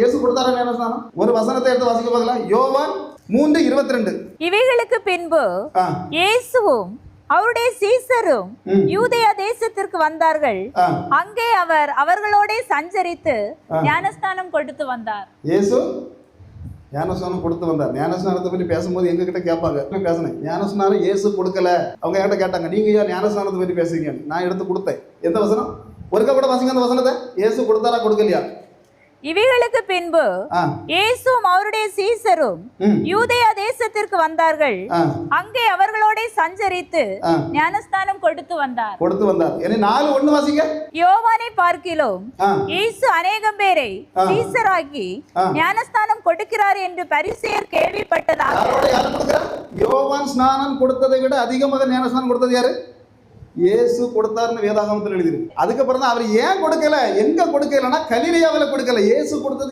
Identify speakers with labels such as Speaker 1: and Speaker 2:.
Speaker 1: இயேசு கொடுத்தாரா ஞானஸ்நானம் ஒரு வசனத்தை எடுத்து வாசிக்க பார்க்கலாம். யோவான் மூன்று இருபத்தி ரெண்டு
Speaker 2: இவைகளுக்கு பின்பு இயேசுவும் அவருடைய சீசரும். யூதேயா தேசத்திற்கு வந்தார்கள். அங்கே அவர் அவர்களோட சஞ்சரித்து ஞானஸ்தானம் கொடுத்து வந்தார்.
Speaker 1: இயேசு ஞானஸ்நானம் கொடுத்து வந்தார். ஞானஸ்நானத்தை பற்றி பேசும்போது எங்க கிட்ட கேட்பாங்க. நான் பேசினேன்? ஞானஸ்நானம் இயேசு கொடுக்கல. அவங்க என்கிட்ட கேட்டாங்க நீங்க ஏன் ஞானஸ்நானத்தை பற்றி பேசுறீங்க நான் எடுத்து கொடுத்தேன். எந்த வசனம்? ஒருக்கா கூட வாசிங்க அந்த வசனத்தை. இயேசு கொடுத்தாரா கொடுக்கலையா?
Speaker 2: இவைகளுக்கு பின்பு
Speaker 1: ஆ.
Speaker 2: இயேசுவும் அவருடைய சீசரும் யூதேயா தேசத்திற்கு வந்தார்கள். அங்கே அவர்களோட சஞ்சரித்து ஞானஸ்தானம் கொடுத்து வந்தார்.
Speaker 1: கொடுத்து வந்தார். நாலு ஒண்ணு வாசிங்க.
Speaker 2: யோவானை பார்க்கிலும் இயேசு அநேகம் பேரை. சீசராக்கி. ஞானஸ்தானம் கொடுக்கிறார் என்று பரிசேயர் கேள்விப்பட்டதாக
Speaker 1: யோவான் ஸ்நானம் கொடுத்ததை விட அதிகமாக ஞானஸ்நானம் கொடுத்தது யாரு? இயேசு கொடுத்தாருன்னு வேதாகமத்தில் எழுதியிருக்கு. அதுக்கப்புறம் தான் அவர் ஏன் கொடுக்கல? எங்க கொடுக்கலன்னா கலிலியாவில் கொடுக்கல. இயேசு கொடுத்தது